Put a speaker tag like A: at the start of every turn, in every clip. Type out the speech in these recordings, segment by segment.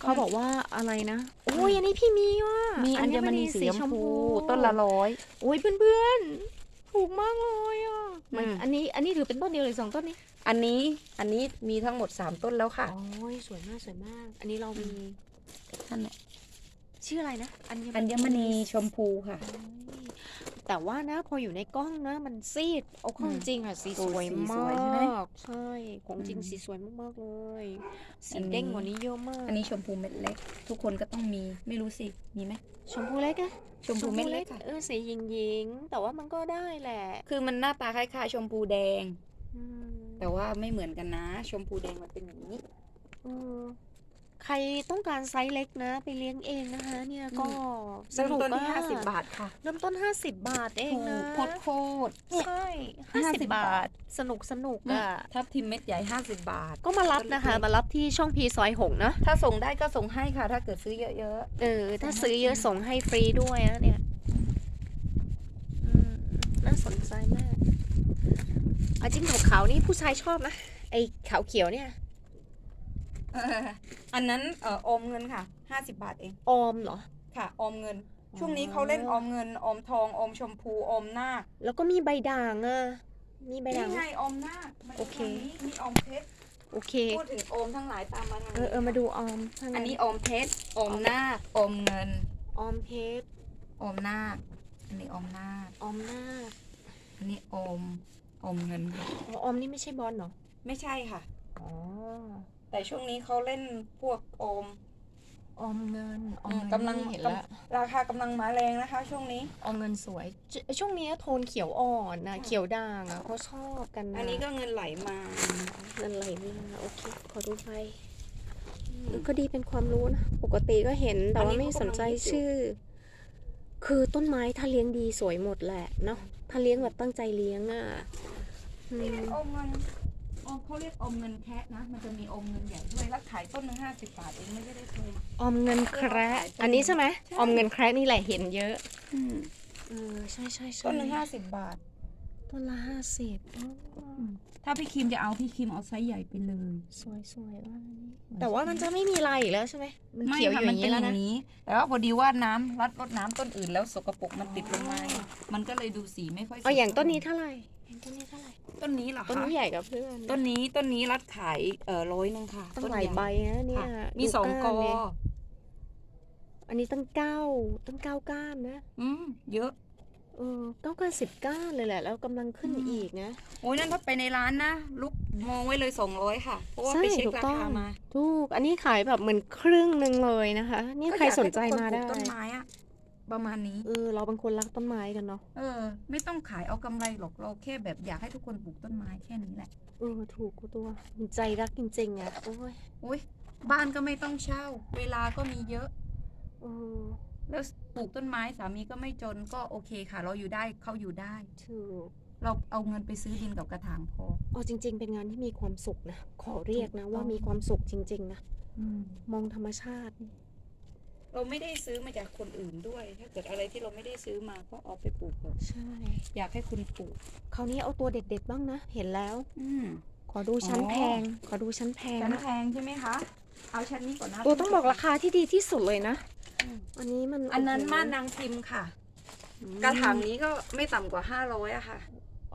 A: เขาบอกว่าอะไรนะโอ้ยอันนี้พี่มีว่ะ
B: มีอัญมณีสีชมพู ต้นละร้อย
A: โอ้ยเพื่อนๆถูกมากเลยอะมัน
B: อืม
A: อันนี้อันนี้ถือเป็นต้นเดียวหรือสองต้นนี้
B: อันนี้อันนี้มีทั้งหมด3ต้นแล้วค่ะ
A: โอ้ยสวยมากสวยมาก อันนี้เรามี
B: ท่านเนี่ย
A: ชื่ออะไรนะอัญ
B: อัญมณีชมพูค่ะ
A: โอ้ย แต่ว่านะพออยู่ในกล้องนะ มันซีดเอาเข้า
B: อืม
A: จริงอะสี
B: โอ้
A: สวย
B: สี
A: ม
B: สวยใช่ไหมา
A: กใช่ของจริง
B: อืม
A: สีสวยมากๆเลยสี
B: อันนี้
A: เด้งกว่านี้เยอะมาก
B: อันนี้ชมพูเม็ดเล็ก ทุกคนก็ต้องมีไม่รู้สิมีไหม
A: ชมพูเล็กอะ
B: ชมพูเม็ดเล็กค่ะ
A: เออสีหยิงหยิงๆแต่ว่ามันก็ได้แหละ
B: คือมันหน้าตาคล้ายๆชมพูแดง
A: อืม
B: แต่ว่าไม่เหมือนกันนะ ชมพูแดงมันเป็นอย่างนี้
A: เออ ใครต้องการไซส์เล็กนะ ไปเลี้ยงเองนะคะ เนี่ยก็ส
B: เริ่ม
A: นุก
B: ต้นที่
A: อะ
B: 50บาทค่ะ
A: เริ่มต้น50บาทเองนะ
B: โคตรโคตร
A: ใช่
B: 50
A: 50บาท สนุกสนุก
B: เนี่ย
A: อะ
B: ทับทิมเม็ดใหญ่50บาท
A: ก็มารับนะคะ
B: ต้นเล็กๆ
A: มารับที่ช่องพีซอยหงนะ
B: ถ้าส่งได้ก็ส่งให้ค่ะ ถ้าเกิดซื้อเยอะ
A: เออถ้าซื้อเยอะส่งให้ฟรีด้วยนะเนี่ยอืมน่าสนใจมากอาจิ้งจกขาวนี่ผู้ชายชอบนะไอ้ขาวเขียวเนี่ย
B: ๆ เอออันนั้นเอ่อออมเงินค่ะ50บาทเอง
A: ออมเหรอ
B: ค่ะ ออมเงิน
A: อ๋อ
B: ช่วงนี้เขาเล่นออมเงิน ออมทอง ออมชมพู ออมนาค
A: แล้วก็มีใบด่างอะ มีใบด่าง
B: นี่ไงออมนาคมาดู
A: โอเค
B: ทางนี้นี่ออมเพชร
A: โอเค
B: พูดถึงออมทั้งหลายตามมาทาง
A: เอ
B: นี้
A: อเออมาดูออมข้างใอั
B: นนี้ออมเพชร ออมนาคออมเงิน
A: ออมเพชร
B: ออมนาคอันนี้ออมนาค
A: ออมนาค
B: อันนี้ออม ออมเงินค่ะ
A: อ๋อออมนี่ไม่ใช่บอลเหรอ
B: ไม่ใช่ค่ะ
A: อ๋อ
B: แต่ช่วงนี้เขาเล่นพวกออม
A: ออมเงินออม
B: อืม
A: เงิน
B: กำลัง
A: นี่เห็น
B: กำ
A: แล้ว
B: ราคากำลังมาแรงนะคะ ช่วงนี้
A: ออมเงินสวยชช่วงนี้โทนเขียวอ่อนนะเขียวด่างอะเขาชอบกันนะ
B: อันนี้ก็เงินไหลมา
A: เงินไหลมาโอเคขอดูไปเออก็ดีเป็นความรู้นะ ปกติก็เห็นแต่ว่าไม่สนใจชื่อ คือต้นไม้ถ้าเลี้ยงดีสวยหมดแหละเนาะถ้าเลี้ยงแบบตั้งใจเลี้ยงอะอื
B: นี่
A: ม
B: เป็นอมเงิน อมเขาเรียกอมเงินแคะนะ มันจะมีอมเงินใหญ่ด้วยแล้วขายต้นหนึ่งห้าสิบบาทเองไม่ได้แพง
A: ออมเงินแคระอันนี้ใช่ไหม
B: ใช่
A: ออมเงินแคระนี่แหละเห็นเยอะ
B: อืม
A: เออ ใช่ใช่ใช่
B: ต้นหนึ่งห้าสิบบาท
A: ต้นละห้าสิบอ๋อ
B: ถ้าพี่คิมจะเอาพี่คิมเอาไซส์ใหญ่ไปเลย
A: สวยสวยว่ากนี่แต่ว่ามันจะไม่มีลายอีกแล้วใช่ไหมมัน
B: ไม่
A: เขียวอ
B: ค่ะ
A: ยู่อ
B: มัน
A: ย่าง
B: เป็
A: นี้
B: น
A: แล้ว
B: อย่า
A: นะ
B: งนี้แต่ว่าพอดีว่าน้ำรัดรดน้ำต้นอื่นแล้วสกปรกมันติดลงมา
A: อ๋อ
B: มันก็เลยดูสีไม่ค่อยสด
A: เอาอย่างต้นนี้เท่าไหร่อย่างต้นนี้เท่าไหร่
B: ต้นนี้เหรอ
A: ต้น
B: คะ
A: นี้ใหญ่กับเพื่อน
B: ต้นนี้ต้นนี้รัดขายเอ่อร้อยหนึงค่ะ
A: ตั้ง
B: ต้น
A: หลาย
B: ญ่
A: ใบนะเนี่ย
B: ค่ะมี
A: ดู
B: สองกาอน
A: เนี่ยอันนี้ตั้งเก้าตั้งเก้าก้านนะ
B: อืมเยอะ
A: เออเก้าก้านสิบก้านเลยแหละ แล้วกำลังขึ้น
B: อืม
A: อีกนะ
B: โอ้ยนั่นถ้าไปในร้านนะลุกมองไว้เลยสองร้อยค่ะ เพราะว่า
A: ใช่
B: ไปเช็ค
A: ถูก
B: รา
A: ต้อง
B: คามา
A: ถูก อันนี้ขายแบบเหมือนครึ่งหนึ่งเลยนะคะ นี่ใครสนใจมาได้
B: ก็อยกให้ทุกคนปลูกต้นไม้อะประมาณนี้
A: เออ เราเป็นคนรักต้นไม้กันเนาะ
B: เออ ไม่ต้องขายเอากำไรหรอกเราแค่แบบอยากให้ทุกคนปลูกต้นไม้แค่นี้แหละ
A: เออ ถูกกูตัว ใจรักจริงๆอะ โอ้ย
B: โอ้ยบ้านก็ไม่ต้องเช่า เวลาก็มีเยอะ
A: เออ
B: แล้วปลูกต้นไม้สามีก็ไม่จนก็โอเคค่ะ เราอยู่ได้เขาอยู่ได้
A: ถูก
B: เราเอาเงินไปซื้อดินกับกระถางพอ
A: เอาจริง ๆ เป็นงานที่มีความสุขนะ ขอเรียกนะ
B: ถูกต้อง
A: ว่ามีความสุขจริง ๆ นะ
B: อืม
A: มองธรรมชาติ
B: เราไม่ได้ซื้อมาจากคนอื่นด้วย ถ้าเกิดอะไรที่เราไม่ได้ซื้อมาก็เอาไปปลูกเถอะ
A: ใช่
B: อยากให้คุณปลูก
A: คราวนี้เอาตัวเด็ดๆบ้างนะ เห็นแล้ว
B: อืม
A: ขอดูชั้น
B: อ๋อ
A: แพง ขอดูชั้นแพง
B: ชั้น
A: นะ
B: แพงใช่ไหมคะ เอาชั้นนี้ก่อนนะ
A: ตัวต้องบอกราคาที่ดีที่สุดเลยนะ
B: อืม
A: อันนี้มัน
B: อันนั้น
A: โโห
B: ม่านนางพิมพ์ค่ะ
A: อืม
B: กระถางนี้ก็ไม่ต่ำกว่าห้าร้อยอะค่ะ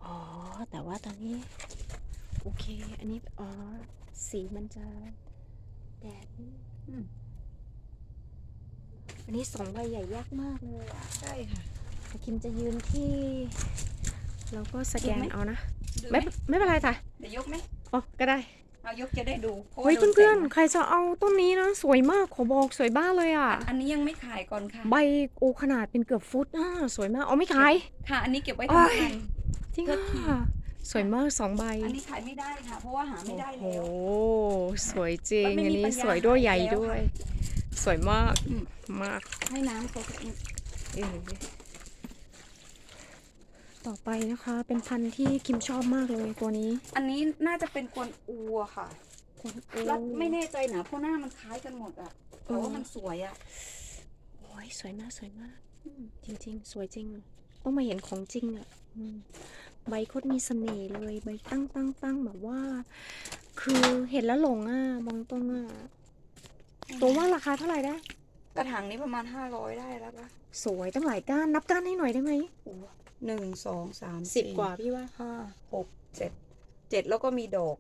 A: อ๋อ แต่ว่าตอนนี้ โอเค อันนี้ อ๋อ สีมันจะแดดนิด
B: อืม
A: อันนี้สองใบใหญ่ยากมากเลยอะ
B: ใช่ค่ะ
A: แต่คิมจะยืนที่เราก็สแกน
B: ดูไหม
A: เอานะ
B: ดูไหม
A: ไม่ไม่เป็นไรค่ะ
B: เดี๋ยวยกไหม
A: อ๋อ ก็ได้
B: เอายกจะได้ดูพราะว่า
A: เฮ้ย
B: โดน
A: เพื่อน
B: แสง
A: ๆใครจะเอาต้นนี้นะ สวยมากขอบอกสวยบ้ากเลยอะ
B: อันนี้ยังไม่ขายก่อนค่ะ
A: ใบโอขนาดเป็นเกือบฟุตอ่าสวยมาก เอาไม่ขาย
B: ค่ะ อันนี้เก็บไว้
A: โอ้
B: ทำ
A: ย
B: งาน
A: จริง
B: โทษที
A: อะสวยมากสองใบ
B: อันนี้ขายไม่ได้ค่ะ เพราะว่าหาไม่ได้
A: โอ้
B: แล้ว
A: โหสวยจริง
B: มันไม่
A: อัน
B: มี
A: นี้
B: ปัญญา
A: สวยด้วย
B: ขาย
A: ใหญ่
B: แล้ว
A: ด้วย
B: ค่ะ
A: สวยมาก
B: อืม
A: มาก
B: ให้น้ำเขาสักนิด
A: เออ ต่อไปนะคะ เป็นพันธุ์ที่คิมชอบมากเลยตัวนี้
B: อันนี้น่าจะเป็นกวนอูอะค่ะ
A: คนโอ้
B: รัดไม่แน่ใจนะเพราะหน้ามันคล้ายกันหมดอะแต่ว่ามันสวยอะ
A: โอ้ยสวยมากสวยมากอืมจริง ๆ สวยจริงต้องมาเห็นของจริงอะอืมใบโคตรมีเสน่ห์เลย ใบตั้งตั้งตั้งแบบว่า คือเห็นแล้วหลงอะมองตรงอะ
B: ให้
A: ตัวว่าราคาเท่าไหร่ได้
B: กระถางนี้ประมาณห้าร้อยได้แล้วปะ
A: สวยตั้งหลายก้าน นับก้านให้หน่อยได้ไหม
B: หนึ่งสองสาม
A: สิบกว่าพี่ว่า
B: ห้าหกเจ็ดเจ็ดแล้วก็มีดอก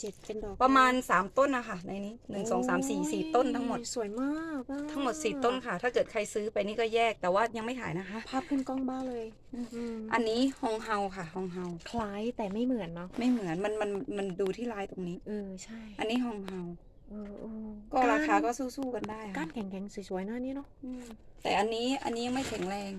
A: เจ็ดเป็นดอก
B: ประมาณสามต้นนะคะในนี้หนึ่งสองสามสี่สี่ต้นทั้งหมด
A: สวยมากอะ
B: ทั้งหมดสี่ต้นค่ะ ถ้าเกิดใครซื้อไปนี่ก็แยกแต่ว่ายังไม่ถ่ายนะคะ
A: ภาพขึ้นกล้องบ้าเลยอืม
B: อันนี้ฮองเฮาค่ะฮองเฮา
A: คล้ายแต่ไม่เหมือนเนาะ
B: ไม่เหมือนมันมันมันดูที่ลายตรงนี้
A: เออใช่
B: อันนี้ฮองเฮา
A: เออเออ
B: ก็ราคาก็สู้ๆกันได้
A: ก้า
B: ค่ะ
A: นแข็งๆสวยๆหน้านี้เนาะ
B: อืมแต่อันนี้อันนี้ยังไม่แข็งแรง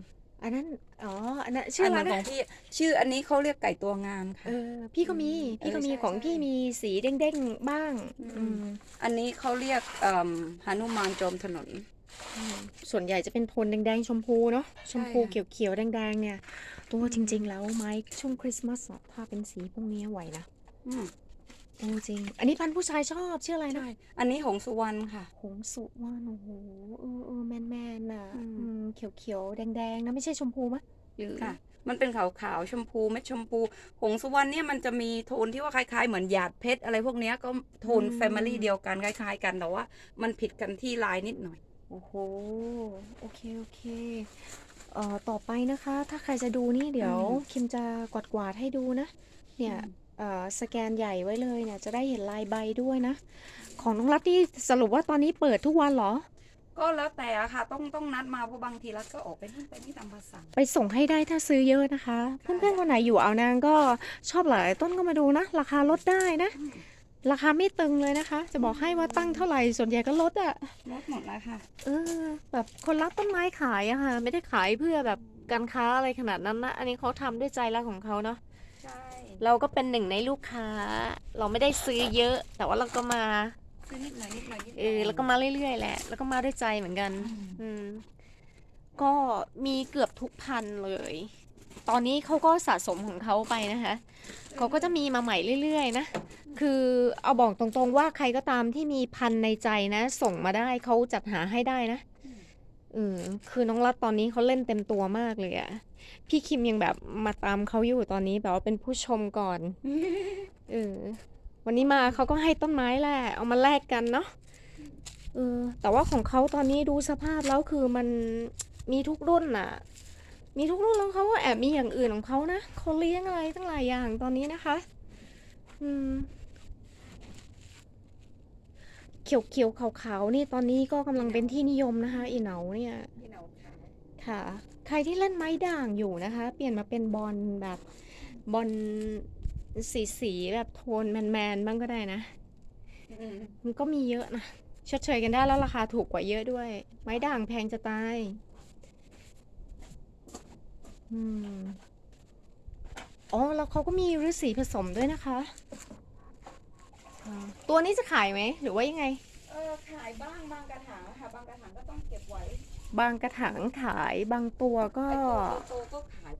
A: อันนั้นอ๋ออันนั้นชื่ออะไร
B: นขอ
A: นะ
B: งพี่ชื่ออันนี้เขาเรียกไก่ตัวงามค่ะ
A: เออพี่ก็มี
B: อืม
A: พี่ก็มี
B: เออใช่
A: ของ
B: ใช่
A: พี่มีสีเด้งๆบ้าง
B: อืม
A: อืม
B: อันนี้เขาเรียกเอ่อหนุมานจอมถนน
A: อืมส่วนใหญ่จะเป็นโทนแดงๆชมพูเนาะชมพู
B: ใช่ค่ะ
A: เขียวๆแดงๆเนี่ย ตัวจริงๆแล้วไม้ช่วงคริสต์มาสอะถ้าเป็นสีพวกนี้ไหวนะ
B: อืม
A: โอ้ จริงอันนี้พันธุ์ผู้ชายชอบชื่ออะไรนะ
B: ใช่ อันนี้หงสุวรรณค่ะ
A: หงสุวรรณโอ้โหเออเออแมนแมนๆน่ะ
B: อืม
A: อืมเขียวเขียวๆแดงๆนะไม่ใช่ชมพูมะหรือ
B: ค่ะ มันเป็นขาวๆชมพูเม็ดชมพู หงสุวรรณเนี่ยมันจะมีโทนที่ว่าคล้าย ๆ เหมือนหยาดเพชรอะไรพวกเนี้ยก็โทนแฟมิลี่เดียวกันคล้ายๆ กันแต่ว่า มันผิดกันที่ลายนิดหน่อย
A: โอ้โหโอเคโอเคเอ่อต่อไปนะคะ ถ้าใครจะดูนี่เดี๋ยว
B: อืม
A: คิมจะกวาดกวาดๆให้ดูนะ เนี่ย
B: อืม
A: เอ่อ สแกนใหญ่ไว้เลยเนี่ยจะได้เห็นลายใบด้วยนะ ของน้องรัตที่สรุปว่าตอนนี้เปิดทุกวันเหรอ
B: ก็แล้วแต่อะค่ะต้องต้องนัดมาเพราะบางทีรัฐก็ออกไปนู่นไปนี่ตามภาษา
A: ไปส่งให้ได้ถ้าซื้อเยอะนะคะ เพื่อนๆคนไหนอยู่เอาวนางก็ชอบหลายต้นก็มาดูนะ ราคาลดได้นะ
B: อืม
A: ราคาไม่ตึงเลยนะคะ จะบอกให้ว่าตั้งเท่าไหร่ส่วนใหญ่ก็ลดอะ
B: ลดหมดแล้วค่ะ
A: เออ แบบคนรักต้นไม้ขายอะค่ะ ไม่ได้ขายเพื่อแบบการค้าอะไรขนาดนั้นนะ อันนี้เขาทำด้วยใจรักของเขาเนาะ
B: ใช่
A: เราก็เป็นหนึ่งในลูกค้า เราไม่ได้ซื้อเยอะ แต่ว่าเราก็มา
B: ซื้อนิดหน่อยนิดหน่อยนิดหน่
A: เอ
B: อย
A: อแล้วก็มาเรื่อยๆแหละ แล้วก็มาด้วยใจเหมือนกัน
B: อืม
A: อืมก็มีเกือบทุกพันเลย ตอนนี้เขาก็สะสมของเขาไปนะคะเขาก็จะมีมาใหม่เรื่อยๆนะ คือเอาบอกตรงๆว่าใครก็ตามที่มีพันในใจนะ ส่งมาได้เขาจัดหาให้ได้นะอืมคือน้องรัฐตอนนี้เขาเล่นเต็มตัวมากเลยอะ พี่คิมยังแบบมาตามเขาอยู่ตอนนี้แบบว่าเป็นผู้ชมก่อนเออวันนี้มาเขาก็ให้ต้นไม้แหละเอามาแลกกันเนาะเออแต่ว่าของเขาตอนนี้ดูสภาพแล้วคือมันมีทุกรุ่นน่ะ มีทุกรุ่นแล้วเขาก็แอบมีอย่างอื่นของเขานะเขาเลี้ยงอะไรตั้งหลายอย่างตอนนี้นะคะ อืมเขียวเขียวๆขาวๆนี่ตอนนี้ก็กำลังเป็นที่นิยมนะคะ อีเหนาเนี่ย
B: ที่เราขาย
A: ค่ะ ใครที่เล่นไม้ด่างอยู่นะคะ เปลี่ยนมาเป็นบอลแบบบอลสีสีๆแบบโทนแมนๆบ้างก็ได้นะ
B: อืม
A: มันก็มีเยอะนะชดเชยกันได้แล้วราคาถูกกว่าเยอะด้วย ไม้ด่างแพงจะตายอืมอ๋อแล้วเขาก็มีฤาษีผสมด้วยนะคะอ่าตัวนี้จะขายไหม หรือว่ายังไง
B: เออขายบ้างบางกระถางอะค่ะ บางกระถางก็ต้องเก็บไว้
A: บางกระถางขายบางตัวก็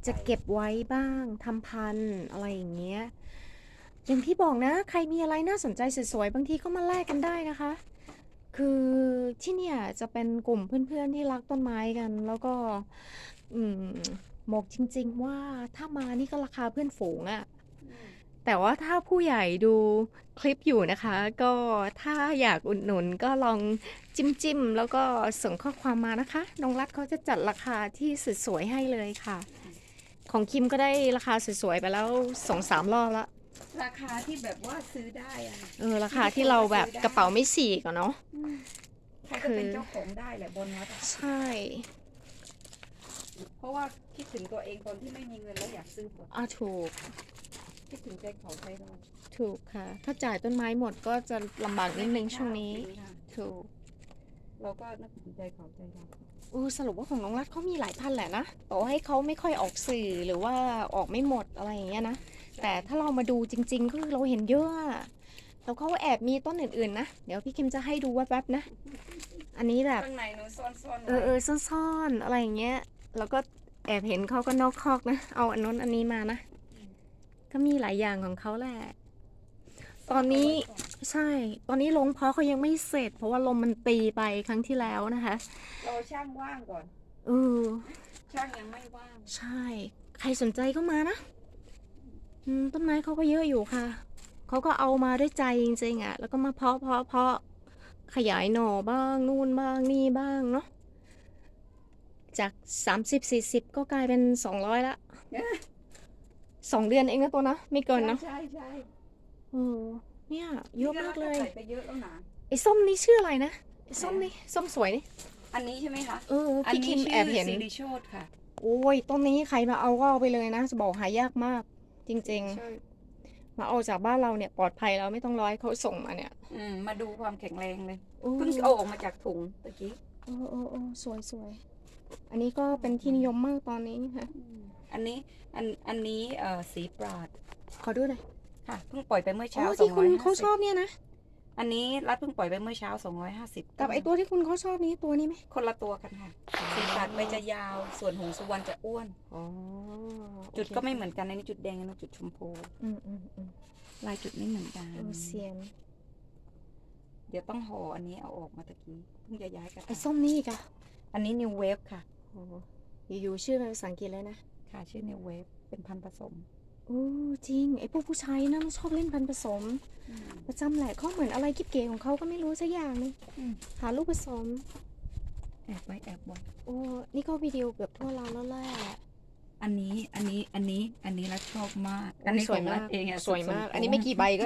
A: จะเก็บไว้บ้างทำพันธุ์อะไรอย่างเงี้ยอย่างที่บอกนะ ใครมีอะไรน่าสนใจสวยๆบางทีก็มาแลกกันได้นะคะ คือที่เนี่ยจะเป็นกลุ่มเพื่อนๆที่รักต้นไม้กัน แล้วก็อืมกจริง ๆ ว่าถ้ามานี่ก็ราคาเพื่อนฝูงอะ แต่ว่าถ้าผู้ใหญ่ดูคลิปอยู่นะคะ ก็ถ้าอยากอุดหนุนก็ลองจิ้มจิ้มๆแล้วก็ส่งข้อความมานะคะน้องรัฐเขาจะจัดราคาที่สวยๆให้เลยค่ะ ของคิมก็ได้ราคาสวยๆไปแล้วสองสามรอบแล้ว
B: ราคาที่แบบว่าซื้อได้อะ
A: เออราคาที่เราแบบกระเป๋าไม่สี่ก่อนเนาะ
B: ใครก็เป็นเจ้าของได้แหละบนวัดอะ
A: ใช่
B: เพราะว่าคิดถึงตัวเองตอนที่ไม่มีเงินแล้วอยากซื้อหมด
A: อะถูก
B: คิดถึงใจเขาใจเรา
A: ถูกค่ะ ถ้าจ่ายต้นไม้หมดก็จะลำบากนิดนึงช่วงนี้
B: จริงค่ะ
A: ถูก
B: เราก็นึกถึงใจเขาใจเรา
A: เออสรุปว่าของน้องรัฐเขามีหลายพันแหละนะต่อให้เขาไม่ค่อยออกสื่อหรือว่าออกไม่หมดอะไรอย่างเงี้ยนะ แต่ถ้าเรามาดูจริง ๆ ก็คือเราเห็นเยอะอะแล้วเขาแอบมีต้นอื่นๆนะ เดี๋ยวพี่คิมจะให้ดูแวบๆนะ อันนี้แบบ
B: ข้างในหนูซ่อนๆ
A: เออเอ
B: ไว้
A: อซ่อนๆอะไรอย่างเงี้ย แล้วก็แอบเห็นเขาก็นอกคอกนะ เอาอันนู้นอันนี้มานะ ก็มีหลายอย่างของเขาแหละ ตอนนี้ใช่ ตอนนี้ลงเพาะเขายังไม่เสร็จ เพราะว่าลมมันตีไปครั้งที่แล้วนะคะ
B: เราช่างว่างก่อน
A: เออ
B: ช่างยังไม่ว่าง
A: ใช่ ใครสนใจก็มานะอืมต้นไม้เขาก็เยอะอยู่ค่ะ เขาก็เอามาด้วยใจจริงๆอะ แล้วก็มาเพาะเพาะเพาะขยายหน่อบ้าง นู่นบ้างนี่บ้างเนาะ จาก30 40ก็กลายเป็น200ละ สองเดือนเองนะตัวนะ ไม่เกินเนาะ
B: ใช่ใช่
A: เออเนี่ยเยอะมากเลย
B: ใส่ไปเยอะแล้วนะ
A: ไอ้ส้มนี่ชื่ออะไรนะไอ้ส้มนี่ส้มสวยนี่
B: อันนี้ใช่ไหมคะ
A: เออ
B: อัน
A: พี่
B: นี้
A: คิม
B: ชื่
A: แอบเห็น
B: ซิลิโชดค่ะ
A: โอ้ยต้นนี้ใครมาเอาก็เอาไปเลยนะ จะบอกหายากมาก จริง
B: ใช่
A: ๆมาเอาจากบ้านเราเนี่ยปลอดภัยแล้วไม่ต้องร้อยเขาส่งมาเนี่ย
B: อืมมาดูความแข็งแรงเลย
A: โอ้
B: เพิ่งเอาออกมาจากถุงตะกี้
A: โอ้โอ้โอ้สวยสวย อันนี้ก็เป็นที่นิยมมากตอนนี้ค่ะ
B: อืมอันนี้อันอันนี้เอ่อสีปราด
A: ขอดูหน่อย
B: ค่ะเพิ่งปล่อยไปเมื่อ
A: อ๋
B: เช้า
A: อ
B: สอ
A: ที่
B: ง
A: คุ
B: ร้
A: ณ
B: อย
A: เขาชอบเนี่ยนะ
B: อันนี้รัดเพิ่งปล่อยไปเมื่อเช้าสองร้อยห้าสิบ
A: กับไอตัวที่คุณเขาชอบนี้ตัวนี้ไหม
B: คนละตัวกันค่ะ สีปราดใบจะยาวส่วนหงสุวรรณจะอ้วน
A: อ๋อ
B: จุดก็ไม่เหมือนกันอันนี้จุดแดงอันนี้จุดชมพู
A: อืมอืมอืม
B: ลายจุดไม่เหมือนกัน
A: เออเซียน
B: เดี๋ยวต้องห่ออันนี้เอาออกมาตะกี้เพิ่งจะย้ายกัน
A: ไอส้มนี่อีกอะ
B: อันนี้ new wave ค่ะ
A: โอ้อยู่ๆชื่อเป็นภาษาอังกฤษเลยนะ
B: ค่ะ ชื่อ new wave เป็นพันธุ์ผสม
A: โอ้จริงไอพวกผู้ชายนะมันชอบเล่นพันธุ์ผสม ประจำแหละเขาเหมือนอะไรกิ๊บเก๋ของเขาก็ไม่รู้สักอย่างนึง
B: อืม
A: หาลูกผสม
B: แอบไว้แอบไว้
A: โอ้นี่ก็วิดีโอเกือบทั่วเราแล้วแหละ
B: อันนี้อันนี้อันนี้อันนี้รักชอบมาก อันนี้
A: สวย
B: ของรั
A: มาก
B: ฐเองอะ
A: สวยมาก
B: สุดๆ
A: อันนี้ไม่กี่ใบก็